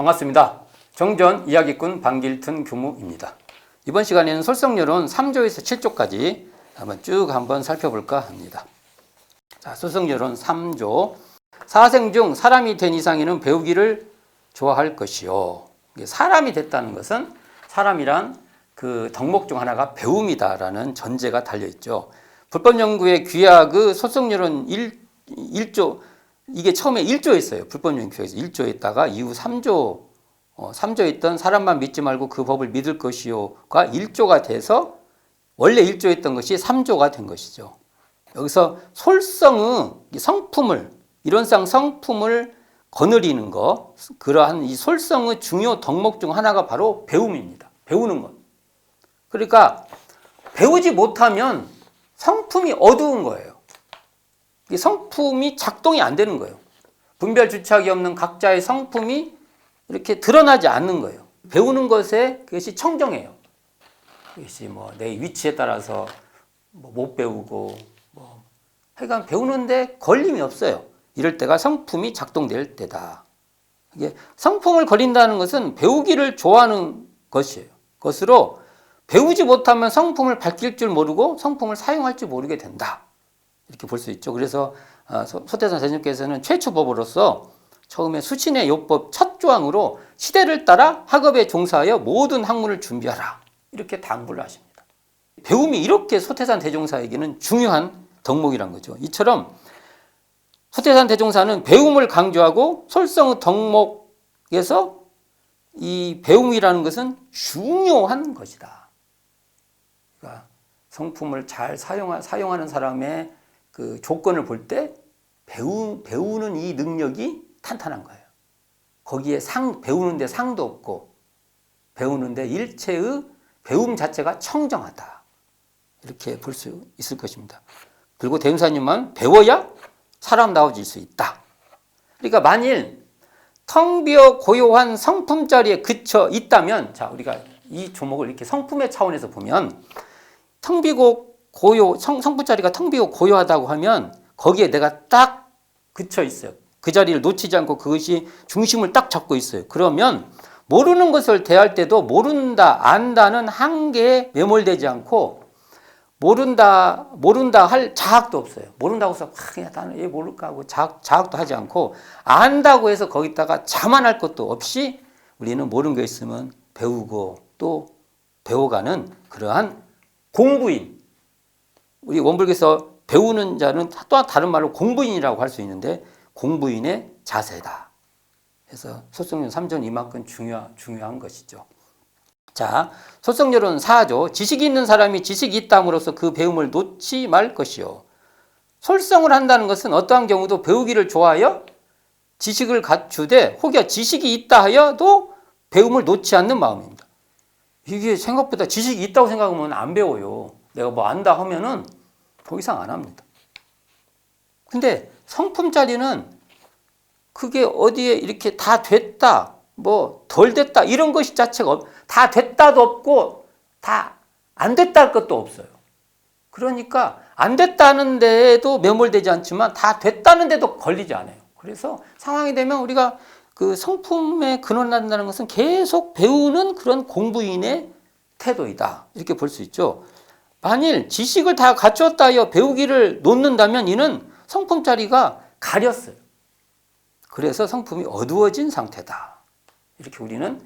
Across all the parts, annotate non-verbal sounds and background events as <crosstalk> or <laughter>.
반갑습니다. 정전 이야기꾼 방길튼 교무입니다. 이번 시간에는 솔성여론 3조에서 7조까지 한번 쭉 한번 살펴볼까 합니다. 자, 솔성여론 3조. 사생 중 사람이 된 이상에는 배우기를 좋아할 것이요. 사람이 됐다는 것은 사람이란 그 덕목 중 하나가 배움이다라는 전제가 달려 있죠. 불법 연구의 귀하그 소속여론 1, 1조 이게 처음에 1조였어요. 불법 연구에서 1조였다가 이후 3조 어, 3조에 있던 사람만 믿지 말고 그 법을 믿을 것이요가 1조가 돼서 원래 1조였던 것이 3조가 된 것이죠. 여기서 솔성의 성품을 이론상 성품을 거느리는 것 그러한 이 솔성의 중요 덕목 중 하나가 바로 배움입니다. 배우는 것. 그러니까 배우지 못하면 성품이 어두운 거예요. 이 성품이 작동이 안 되는 거예요. 분별 주착이 없는 각자의 성품이 이렇게 드러나지 않는 거예요. 배우는 것에 그것이 청정해요. 그것이 뭐 내 위치에 따라서 뭐 못 배우고 뭐 하여간 배우는데 걸림이 없어요. 이럴 때가 성품이 작동될 때다. 이게 성품을 걸린다는 것은 배우기를 좋아하는 것이에요. 것으로 배우지 못하면 성품을 밝힐 줄 모르고 성품을 사용할 줄 모르게 된다. 이렇게 볼 수 있죠. 그래서 아, 소- 소태산 대님께서는 최초 법으로서 처음에 수신의 요법 첫 조항으로 시대를 따라 학업에 종사하여 모든 학문을 준비하라. 이렇게 당부를 하십니다. 배움이 이렇게 소태산 대종사에게는 중요한 덕목이란 거죠. 이처럼 소태산 대종사는 배움을 강조하고 솔성의 덕목에서 이 배움이라는 것은 중요한 것이다. 그러니까 성품을 잘 사용하, 사용하는 사람의 그 조건을 볼 때 배우, 배우는 이 능력이 탄탄한 거예요. 거기에 상, 배우는데 상도 없고 배우는데 일체의 배움 자체가 청정하다. 이렇게 볼 수 있을 것입니다. 그리고 대음사님은 배워야 사람다워질 수 있다. 그러니까 만일 텅 비어 고요한 성품 자리에 그쳐 있다면 자 우리가 이 조목을 이렇게 성품의 차원에서 보면 텅 비고 고요 성, 성품 자리가 텅 비고 고요하다고 하면 거기에 내가 딱 그쳐 있어요. 그 자리를 놓치지 않고 그것이 중심을 딱 잡고 있어요. 그러면 모르는 것을 대할 때도 모른다, 안다는 한계에 매몰되지 않고 모른다, 모른다 할 자학도 없어요. 모른다고 해서 아, 나는 얘 모를까 하고 자학, 자학도 하지 않고 안다고 해서 거기다가 자만할 것도 없이 우리는 모르는 게 있으면 배우고 또 배워가는 그러한 공부인. 우리 원불교에서 배우는 자는 또한 다른 말로 공부인이라고 할 수 있는데 공부인의 자세다. 그래서 소성론 3전 이만큼 중요, 중요한 것이죠. 자, 소성열은 4조. 지식이 있는 사람이 지식이 있다므로써 그 배움을 놓지 말 것이요. 솔성을 한다는 것은 어떠한 경우도 배우기를 좋아하여 지식을 갖추되 혹여 지식이 있다 하여도 배움을 놓지 않는 마음입니다. 이게 생각보다 지식이 있다고 생각하면 안 배워요. 내가 뭐 안다 하면은 더 이상 안 합니다. 근데 성품 자리는 그게 어디에 이렇게 다 됐다, 뭐 덜 됐다 이런 것이 자체가 없, 다 됐다도 없고 다 안 됐다 할 것도 없어요. 그러니까 안 됐다는 데에도 매몰되지 않지만 다 됐다는 데도 걸리지 않아요. 그래서 상황이 되면 우리가 그 성품에 근원한다는 것은 계속 배우는 그런 공부인의 태도이다. 이렇게 볼 수 있죠. 만일 지식을 다 갖추었다 하여 배우기를 놓는다면 이는 성품 자리가 가렸어요. 그래서 성품이 어두워진 상태다. 이렇게 우리는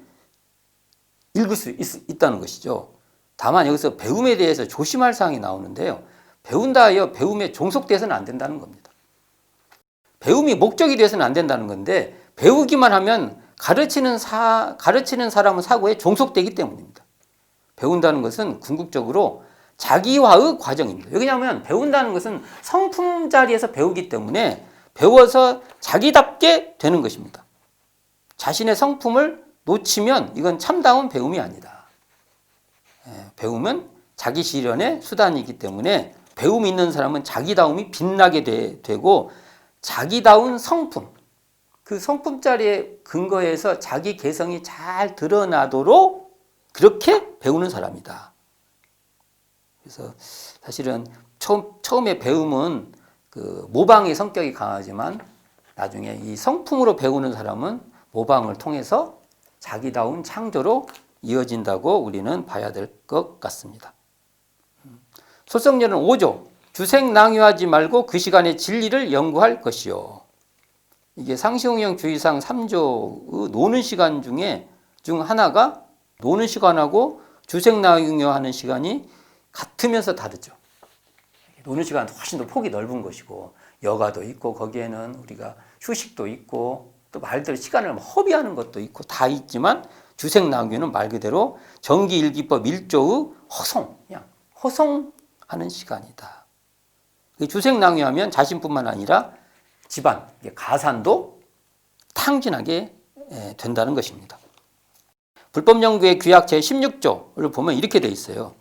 읽을 수 있, 다는 것이죠. 다만 여기서 배움에 대해서 조심할 사항이 나오는데요. 배운다 하여 배움에 종속돼서는 안 된다는 겁니다. 배움이 목적이 돼서는 안 된다는 건데 배우기만 하면 가르치는 사 가르치는 사람의 사고에 종속되기 때문입니다. 배운다는 것은 궁극적으로 자기화의 과정입니다. 왜냐하면 배운다는 것은 성품 자리에서 배우기 때문에 배워서 자기답게 되는 것입니다. 자신의 성품을 놓치면 이건 참다운 배움이 아니다. 예, 배움은 자기 실현의 수단이기 때문에 배움 있는 사람은 자기다움이 빛나게 되, 되고 자기다운 성품, 그 성품 자리에 근거해서 자기 개성이 잘 드러나도록 그렇게 배우는 사람이다. 그래서 사실은 처음, 처음에 배움은 그 모방의 성격이 강하지만 나중에 이 성품으로 배우는 사람은 모방을 통해서 자기다운 창조로 이어진다고 우리는 봐야 될 것 같습니다. 소성렬은 5조 주생 낭유하지 말고 그 시간에 진리를 연구할 것이요. 이게 상시응용 주의상 3조 노는 시간 중에 중 하나가 노는 시간하고 주생 낭유하는 시간이 같으면서 다르죠. 노는 시간은 훨씬 더 폭이 넓은 것이고 여가도 있고 거기에는 우리가 휴식도 있고 또 말대로 시간을 허비하는 것도 있고 다 있지만 주생낭유는 말 그대로 정기 일기법 1조의 허송, 그냥 허송하는 시간이다. 주생낭유하면 자신뿐만 아니라 집안, 가산도 탕진하게 된다는 것입니다. 불법 연구의 규약 제 16조를 보면 이렇게 돼 있어요.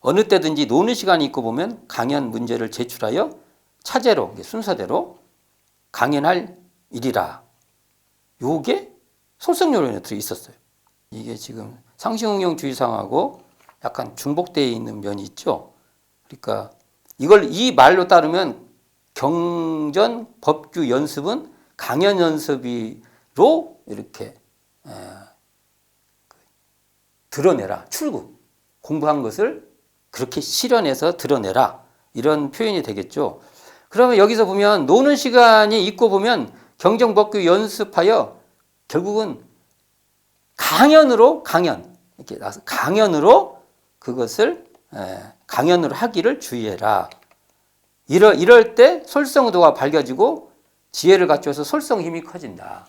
어느 때든지 노는 시간이 있고 보면 강연 문제를 제출하여 차제로 순서대로 강연할 일이라. 요게 솔성요론에 들어 있었어요. 이게 지금 상시응용 주의상하고 약간 중복되어 있는 면이 있죠. 그러니까 이걸 이 말로 따르면 경전 법규 연습은 강연 연습이로 이렇게 그 드러내라 출구 공부한 것을 그렇게 실현해서 드러내라 이런 표현이 되겠죠. 그러면 여기서 보면 노는 시간이 있고 보면 경정법규 연습하여 결국은 강연으로 강연 이렇게 나서 강연으로 그것을 강연으로 하기를 주의해라. 이러, 이럴 때 솔성도가 밝아지고 지혜를 갖춰서 솔성 힘이 커진다.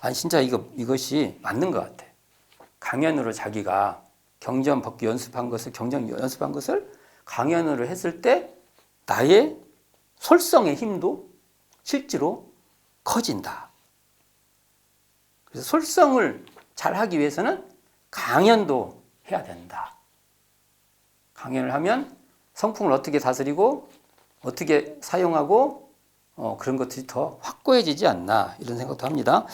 아니 진짜 이거 이것이 맞는 것 같아. 강연으로 자기가 경전 법규 연습한 것을 경전 연습한 것을 강연으로 했을 때 나의 솔성의 힘도 실제로 커진다. 그래서 솔성을 잘 하기 위해서는 강연도 해야 된다. 강연을 하면 성품을 어떻게 다스리고 어떻게 사용하고 어, 그런 것들이 더 확고해지지 않나 이런 생각도 합니다.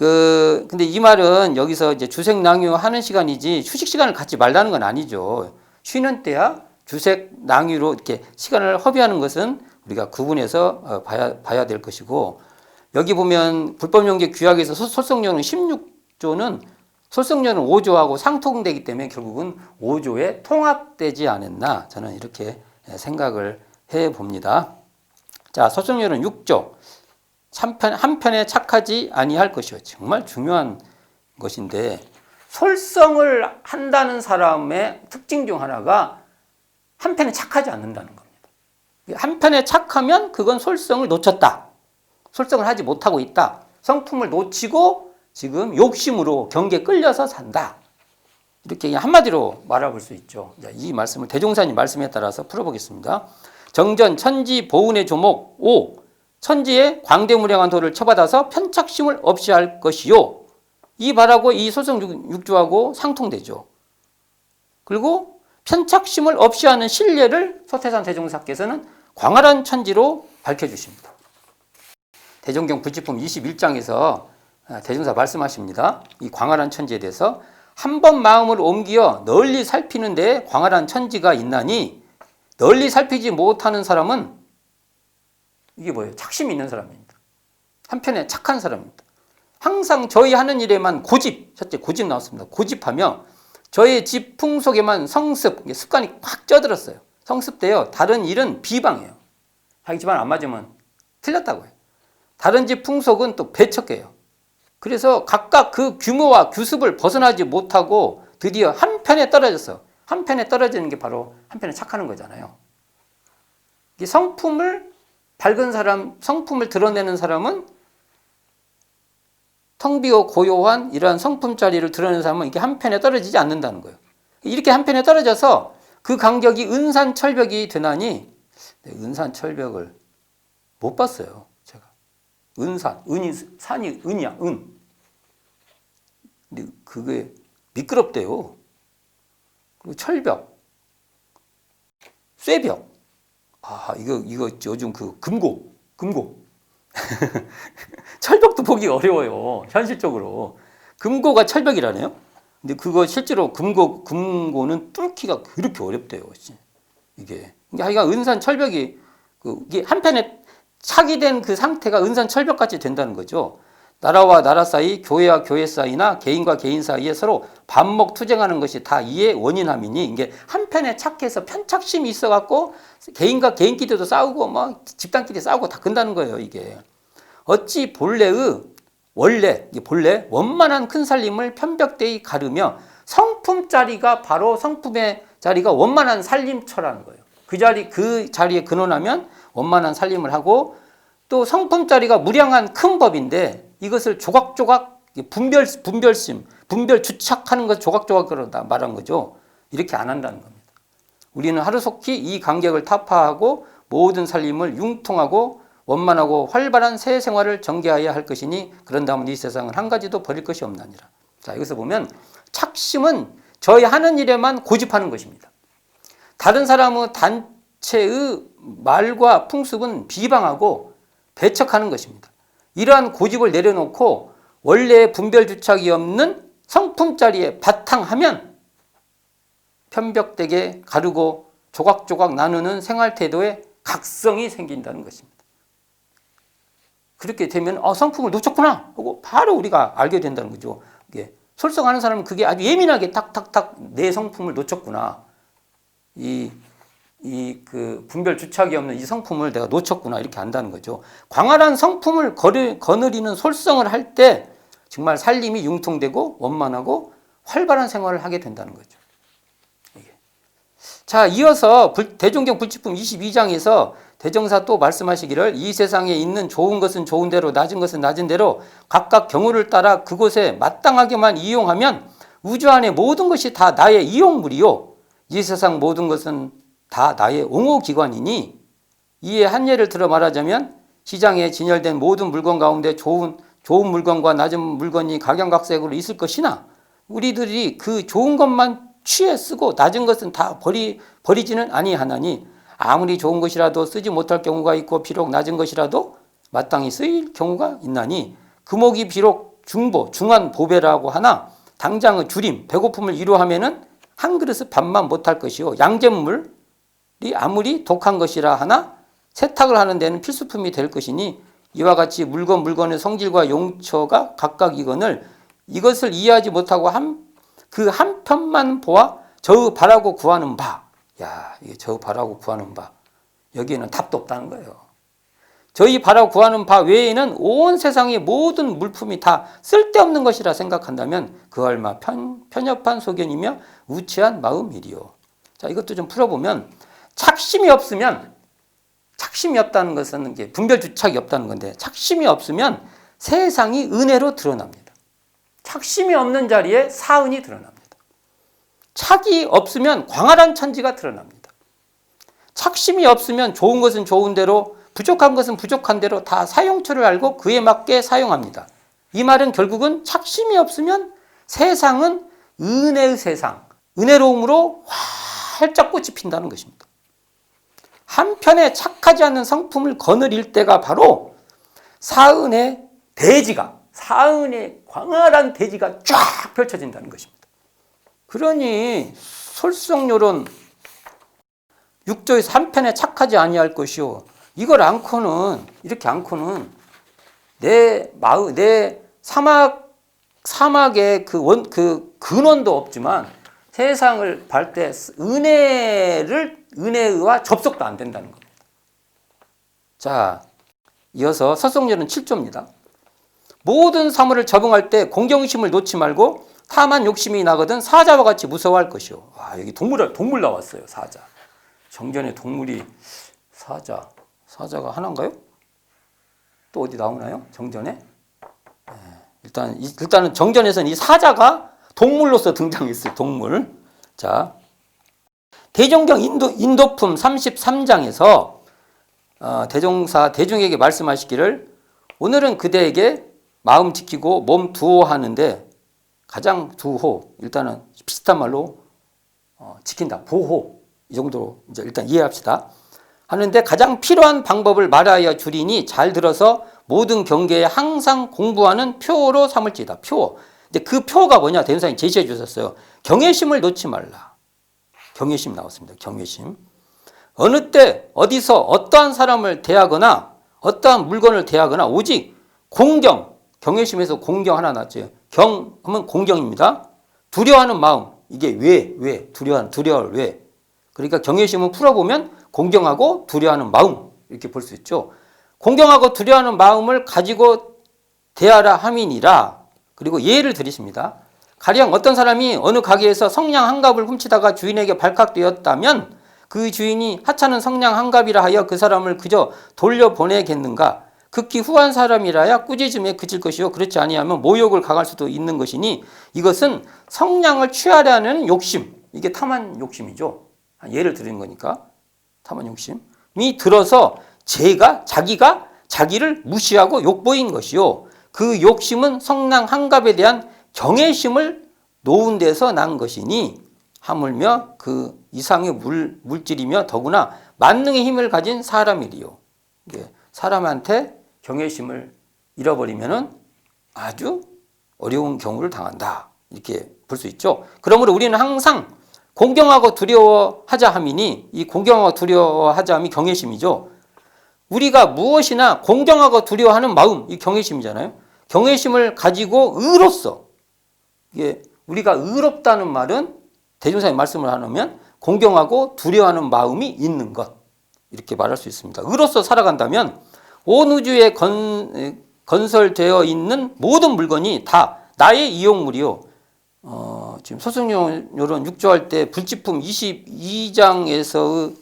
그 근데 이 말은 여기서 이제 주색 낭유 하는 시간이지 휴식 시간을 갖지 말라는 건 아니죠. 쉬는 때야 주색 낭유로 이렇게 시간을 허비하는 것은 우리가 구분해서 어, 봐야 봐야 될 것이고 여기 보면 불법용기 규약에서 솔성료는 16조는 솔성료는 5조하고 상통되기 때문에 결국은 5조에 통합되지 않았나 저는 이렇게 생각을 해 봅니다. 자, 솔성료는 6조. 한편, 한편에 착하지 아니할 것이요. 정말 중요한 것인데 솔성을 한다는 사람의 특징 중 하나가 한편에 착하지 않는다는 겁니다. 한편에 착하면 그건 솔성을 놓쳤다. 솔성을 하지 못하고 있다. 성품을 놓치고 지금 욕심으로 경계 끌려서 산다. 이렇게 한마디로 말해볼 수 있죠. 이 말씀을 대종사님 말씀에 따라서 풀어보겠습니다. 정전 천지 보은의 조목 5. 천지의 광대무량한 도를 쳐받아서 편착심을 없이 할 것이요. 이 말하고 이 소성 육조하고 상통되죠. 그리고 편착심을 없이 하는 신뢰를 소태산 대종사께서는 광활한 천지로 밝혀주십니다. 대종경 부지품 21장에서 대종사 말씀하십니다. 이 광활한 천지에 대해서 한 번 마음을 옮겨 널리 살피는 데 광활한 천지가 있나니 널리 살피지 못하는 사람은 이게 뭐예요? 착심이 있는 사람입니다. 한편에 착한 사람입니다. 항상 저희 하는 일에만 고집, 첫째 고집 나왔습니다. 고집하며 저의 집 풍속에만 성습, 습관이 확 쪄들었어요. 성습돼요. 다른 일은 비방해요. 자기 집안 안 맞으면 틀렸다고 해요. 다른 집 풍속은 또 배척해요. 그래서 각각 그 규모와 규습을 벗어나지 못하고 드디어 한편에 떨어졌어. 한편에 떨어지는 게 바로 한편에 착하는 거잖아요. 이 성품을 밝은 사람, 성품을 드러내는 사람은 텅 비어 고요한 이러한 성품 자리를 드러내는 사람은 이게 한편에 떨어지지 않는다는 거예요. 이렇게 한편에 떨어져서 그 간격이 은산 철벽이 되나니 네, 은산 철벽을 못 봤어요. 제가 은산, 은이 산이 은이야, 은. 근데 그게 미끄럽대요. 그리고 철벽, 쇠벽. 아, 이거, 이거 요즘 그 금고, 금고. <laughs> 철벽도 보기 어려워요. 현실적으로. 금고가 철벽이라네요. 근데 그거 실제로 금고, 금고는 뚫기가 그렇게 어렵대요. 이게. 하여간 은산 철벽이, 그, 이게 한편에 착이 된 그 상태가 은산 철벽같이 된다는 거죠. 나라와 나라 사이, 교회와 교회 사이나 개인과 개인 사이에 서로 반목 투쟁하는 것이 다 이의 원인함이니 이게 한편에 착해서 편착심이 있어갖고 개인과 개인끼리도 싸우고 뭐 집단끼리 싸우고 다 근다는 거예요 이게. 어찌 본래의 원래 이게 본래 원만한 큰 살림을 편벽되이 가르며 성품 자리가 바로 성품의 자리가 원만한 살림처라는 거예요. 그 자리 그 자리에 근원하면 원만한 살림을 하고 또 성품 자리가 무량한 큰 법인데 이것을 조각조각 분별 분별심 분별 주착하는 것 조각조각으로 다 말한 거죠. 이렇게 안 한다는 겁니다. 우리는 하루속히 이 간격을 타파하고 모든 살림을 융통하고 원만하고 활발한 새 생활을 전개하여야 할 것이니 그런다면 이 세상은 한 가지도 버릴 것이 없나니라. 자 여기서 보면 착심은 저희 하는 일에만 고집하는 것입니다. 다른 사람의 단체의 말과 풍습은 비방하고 배척하는 것입니다. 이러한 고집을 내려놓고 원래 분별 주착이 없는 성품 자리에 바탕하면 편벽되게 가르고 조각조각 나누는 생활 태도에 각성이 생긴다는 것입니다. 그렇게 되면 어, 성품을 놓쳤구나 하고 바로 우리가 알게 된다는 거죠. 이게 솔성하는 사람은 그게 아주 예민하게 탁탁탁 내 성품을 놓쳤구나. 이 이 그 분별 주착이 없는 이 성품을 내가 놓쳤구나 이렇게 안다는 거죠. 광활한 성품을 거르, 거느리는 솔성을 할 때 정말 살림이 융통되고 원만하고 활발한 생활을 하게 된다는 거죠. 이게. 자, 이어서 불- 대종경 불치품 22장에서 대정사 또 말씀하시기를 이 세상에 있는 좋은 것은 좋은 대로 낮은 것은 낮은 대로 각각 경우를 따라 그곳에 마땅하게만 이용하면 우주 안의 모든 것이 다 나의 이용물이요. 이 세상 모든 것은 다 나의 옹호기관이니 이에 한 예를 들어 말하자면 시장에 진열된 모든 물건 가운데 좋은 좋은 물건과 낮은 물건이 각양각색으로 있을 것이나 우리들이 그 좋은 것만 취해 쓰고 낮은 것은 다 버리 버리지는 아니하나니 아무리 좋은 것이라도 쓰지 못할 경우가 있고 비록 낮은 것이라도 마땅히 쓰일 경우가 있나니 금옥이 비록 중보 중한 보배라고 하나 당장의 줄임 배고픔을 이루하면은 한 그릇의 밥만 못할 것이요. 양잿물이 아무리 독한 것이라 하나 세탁을 하는 데는 필수품이 될 것이니 이와 같이 물건 물건의 성질과 용처가 각각이거늘 이것을 이해하지 못하고 한 그 한편만 보아 저의 바라고 구하는 바. 야, 이게 저의 바라고 구하는 바. 여기에는 답도 없다는 거예요. 저희 바라고 구하는 바 외에는 온 세상의 모든 물품이 다 쓸데없는 것이라 생각한다면 그 얼마 편, 편협한 소견이며 우치한 마음이리요. 자, 이것도 좀 풀어보면 착심이 없으면 착심이 없다는 것은 이게 분별 주착이 없다는 건데 착심이 없으면 세상이 은혜로 드러납니다. 착심이 없는 자리에 사은이 드러납니다. 착이 없으면 광활한 천지가 드러납니다. 착심이 없으면 좋은 것은 좋은 대로 부족한 것은 부족한 대로 다 사용처를 알고 그에 맞게 사용합니다. 이 말은 결국은 착심이 없으면 세상은 은혜의 세상, 은혜로움으로 활짝 꽃이 핀다는 것입니다. 한편에 착하지 않는 성품을 거느릴 때가 바로 사은의 대지가 사은의 광활한 대지가 쫙 펼쳐진다는 것입니다. 그러니 솔성요론 6조에서 한편에 착하지 아니할 것이요. 이걸 않고는 이렇게 않고는 내 마음 내 사막 사막의 그원그 근원도 없지만 세상을 발때 은혜를 은혜와 접속도 안 된다는 겁니다. 자, 이어서 서성열은 7조입니다. 모든 사물을 적응할 때 공경심을 놓지 말고 탐한 욕심이 나거든 사자와 같이 무서워할 것이요. 와, 여기 동물 동물 나왔어요. 사자. 정전에 동물이 사자. 사자가 하나인가요? 또 어디 나오나요? 정전에? 예, 일단 이- 일단은 정전에서는 이 사자가 동물로서 등장했어요. 동물. 자. 대종경 인도 인도품 33장에서 어, 대종사 대중에게 말씀하시기를 오늘은 그대에게 마음 지키고 몸 두호하는데 가장 두호 일단은 비슷한 말로 어, 지킨다. 보호. 이 정도로 이제 일단 이해합시다. 하는데 가장 필요한 방법을 말하여 주리니 잘 들어서 모든 경계에 항상 공부하는 표로 삼을지다. 표. 근데 그 표가 뭐냐? 대선생님 제시해 주셨어요. 경외심을 놓지 말라 경외심 나왔습니다 경외심 어느 때 어디서 어떠한 사람을 대하거나 어떠한 물건을 대하거나 오직 공경 경외심에서 공경 하나 났죠. 경 하면 공경입니다. 두려워하는 마음 이게 왜 왜 두려워 두려울 왜 그러니까 경외심은 풀어보면 공경하고 두려워하는 마음 이렇게 볼 수 있죠. 공경하고 두려워하는 마음을 가지고 대하라 함이니라. 그리고 예를 들이십니다. 가령 어떤 사람이 어느 가게에서 성냥 한 갑을 훔치다가 주인에게 발각되었다면 그 주인이 하찮은 성냥 한 갑이라 하여 그 사람을 그저 돌려보내겠는가? 극히 후한 사람이라야 꾸짖음에 그칠 것이요 그렇지 아니하면 모욕을 강할 수도 있는 것이니 이것은 성냥을 취하려는 욕심 이게 탐한 욕심이죠. 예를 드리는 거니까 탐한 욕심이 들어서 제가 자기가 자기를 무시하고 욕보인 것이요 그 욕심은 성냥 한 갑에 대한 경외심을 놓은 데서 난 것이니 하물며 그 이상의 물, 물질이며 더구나 만능의 힘을 가진 사람이리요. 사람한테 경외심을 잃어버리면은 아주 어려운 경우를 당한다. 이렇게 볼 수 있죠. 그러므로 우리는 항상 공경하고 두려워하자 함이니 이 공경하고 두려워하자 함이 경외심이죠. 우리가 무엇이나 공경하고 두려워하는 마음, 이 경외심이잖아요. 경외심을 가지고 의로써 이게 우리가 의롭다는 말은 대종사의 말씀을 하면 공경하고 두려워하는 마음이 있는 것 이렇게 말할 수 있습니다. 의로써 살아간다면 온 우주에 건, 건설되어 있는 모든 물건이 다 나의 이용물이요. 어, 지금 소승요론 6조할 때 불지품 22장에서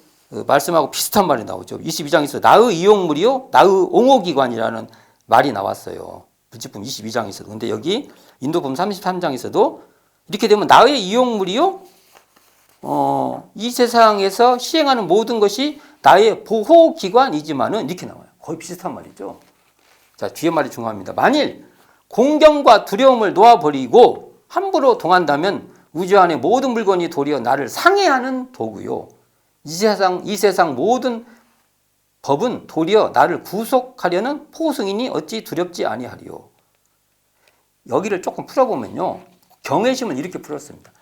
말씀하고 비슷한 말이 나오죠. 22장에서 나의 이용물이요, 나의 옹호기관이라는 말이 나왔어요. 불지품 22장에서도. 근데 여기 인도품 33장에서도 이렇게 되면 나의 이용물이요, 어, 이 세상에서 시행하는 모든 것이 나의 보호기관이지만은 이렇게 나와요. 거의 비슷한 말이죠. 자, 뒤에 말이 중요합니다. 만일 공경과 두려움을 놓아버리고 함부로 동한다면 우주 안의 모든 물건이 도리어 나를 상해하는 도구요. 이 세상, 이 세상 모든 법은 도리어 나를 구속하려는 포승이니 어찌 두렵지 아니하리요. 여기를 조금 풀어보면요. 경외심은 이렇게 풀었습니다.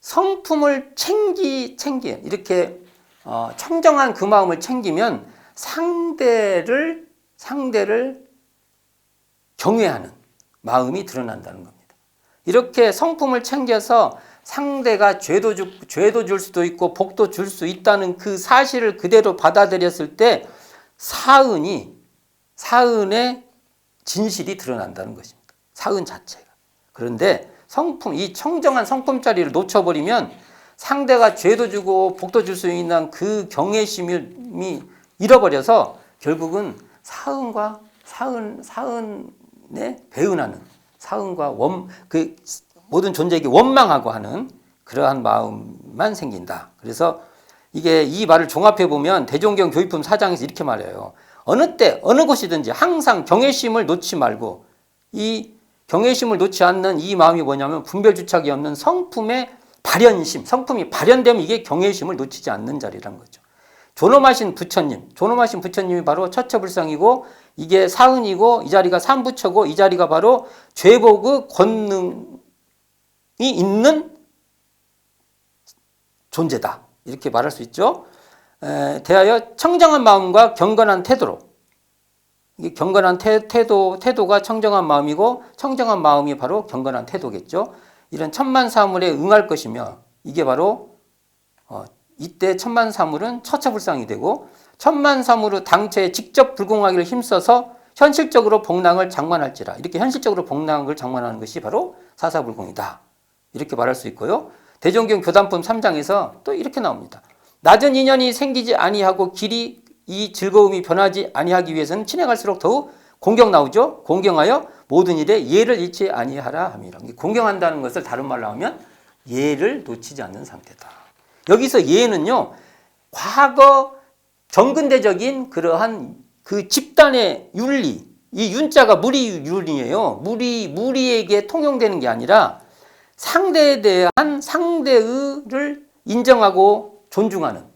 성품을 챙기, 챙기, 이렇게 어, 청정한 그 마음을 챙기면 상대를, 상대를 경외하는 마음이 드러난다는 겁니다. 이렇게 성품을 챙겨서 상대가 죄도 줄, 죄도 줄 수도 있고 복도 줄 수 있다는 그 사실을 그대로 받아들였을 때 사은이 사은의 진실이 드러난다는 것입니다. 사은 자체가. 그런데 성품 이 청정한 성품자리를 놓쳐버리면 상대가 죄도 주고 복도 줄 수 있는 그 경외심이 잃어버려서 결국은 사은과 사은 사은에 배은하는 사은과 원 그 모든 존재에게 원망하고 하는 그러한 마음만 생긴다. 그래서 이게 이 말을 종합해 보면 대종경 교육품 사장에서 이렇게 말해요. 어느 때 어느 곳이든지 항상 경외심을 놓지 말고 이 경외심을 놓지 않는 이 마음이 뭐냐면 분별 주착이 없는 성품의 발현심, 성품이 발현되면 이게 경외심을 놓치지 않는 자리란 거죠. 존엄하신 부처님, 존엄하신 부처님이 바로 처처불상이고 이게 사은이고 이 자리가 삼부처고 이 자리가 바로 죄복의 권능이 있는 존재다. 이렇게 말할 수 있죠. 에, 대하여 청정한 마음과 경건한 태도로 이 경건한 태, 태도 태도가 청정한 마음이고 청정한 마음이 바로 경건한 태도겠죠. 이런 천만 사물에 응할 것이며 이게 바로 어, 이때 천만 사물은 처처불상이 되고 천만 사물의 당체에 직접 불공하기를 힘써서 현실적으로 복랑을 장만할지라. 이렇게 현실적으로 복랑을 장만하는 것이 바로 사사불공이다. 이렇게 말할 수 있고요. 대종경 교단품 3장에서 또 이렇게 나옵니다. 낮은 인연이 생기지 아니하고 길이 이 즐거움이 변하지 아니하기 위해서는 친해갈수록 더욱 공경 나오죠? 공경하여 모든 일에 예를 잃지 아니하라 함이라. 공경한다는 것을 다른 말로 하면 예를 놓치지 않는 상태다. 여기서 예는요 과거 정근대적인 그러한 그 집단의 윤리, 이 윤자가 무리 윤리예요. 무리 무리에게 통용되는 게 아니라 상대에 대한 상대의를 인정하고 존중하는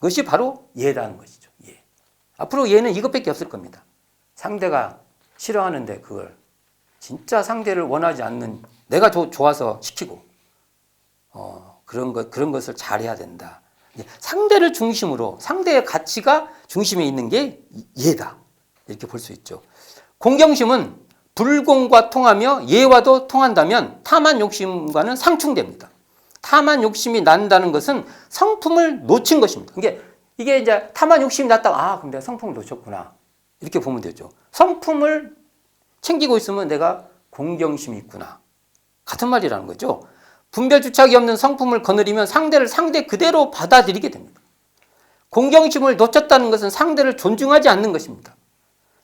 것이 바로 예라는 것이죠. 예. 앞으로 예는 이것밖에 없을 겁니다. 상대가 싫어하는데 그걸 진짜 상대를 원하지 않는 내가 조, 좋아서 시키고 어, 그런 것 그런 것을 잘해야 된다. 상대를 중심으로 상대의 가치가 중심에 있는 게 예다. 이렇게 볼 수 있죠. 공경심은 불공과 통하며 예와도 통한다면 탐한 욕심과는 상충됩니다. 탐한 욕심이 난다는 것은 성품을 놓친 것입니다. 이게 이게 이제 탐한 욕심이 났다가 아 그럼 성품을 놓쳤구나 이렇게 보면 되죠. 성품을 챙기고 있으면 내가 공경심이 있구나 같은 말이라는 거죠. 분별 주착이 없는 성품을 거느리면 상대를 상대 그대로 받아들이게 됩니다. 공경심을 놓쳤다는 것은 상대를 존중하지 않는 것입니다.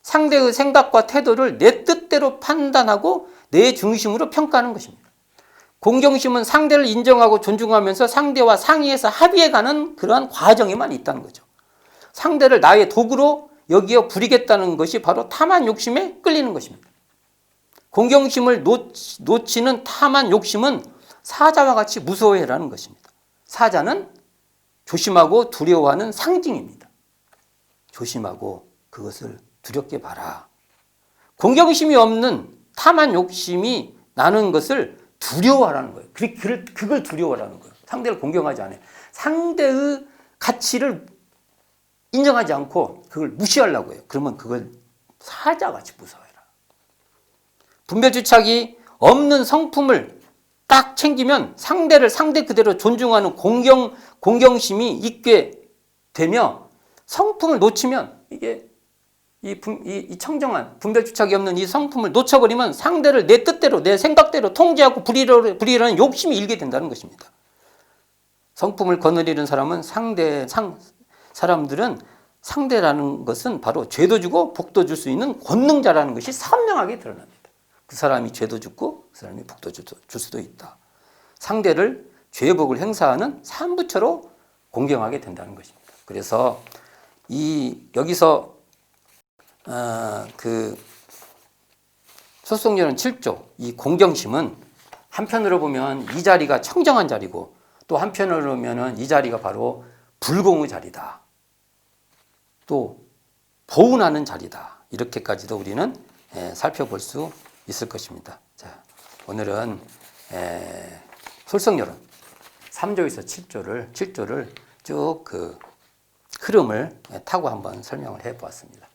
상대의 생각과 태도를 내 뜻대로 판단하고 내 중심으로 평가하는 것입니다. 공경심은 상대를 인정하고 존중하면서 상대와 상의해서 합의해가는 그러한 과정에만 있다는 거죠. 상대를 나의 도구로 여기어 부리겠다는 것이 바로 탐한 욕심에 끌리는 것입니다. 공경심을 놓치, 놓치는 탐한 욕심은 사자와 같이 무서워해라는 것입니다. 사자는 조심하고 두려워하는 상징입니다. 조심하고 그것을 두렵게 봐라. 공경심이 없는 탐한 욕심이 나는 것을 두려워하라는 거예요. 그- 그걸, 그걸 두려워하라는 거예요. 상대를 공경하지 않아요. 상대의 가치를 인정하지 않고 그걸 무시하려고 해요. 그러면 그걸 사자같이 무서워해라. 분별주착이 없는 성품을 딱 챙기면 상대를 상대 그대로 존중하는 공경, 공경심이 있게 되며 성품을 놓치면 이게 이, 분- 이, 이 청정한 분별 주착이 없는 이 성품을 놓쳐버리면 상대를 내 뜻대로 내 생각대로 통제하고 부리려는 욕심이 일게 된다는 것입니다. 성품을 거느리는 사람은 상대 상 사람들은 상대라는 것은 바로 죄도 주고 복도 줄 수 있는 권능자라는 것이 선명하게 드러납니다. 그 사람이 죄도 죽고 그 사람이 복도 줄 수도 있다. 상대를 죄복을 행사하는 산부처로 공경하게 된다는 것입니다. 그래서 이 여기서 어, 그 소속연은 7조 이 공경심은 한편으로 보면 이 자리가 청정한 자리고 또 한편으로 보면은 이 자리가 바로 불공의 자리다. 또 보은하는 자리다. 이렇게까지도 우리는 에, 살펴볼 수 있을 것입니다. 자, 오늘은 에, 솔성여론 3조에서 7조를 7조를 쭉 그 흐름을 타고 한번 설명을 해 보았습니다.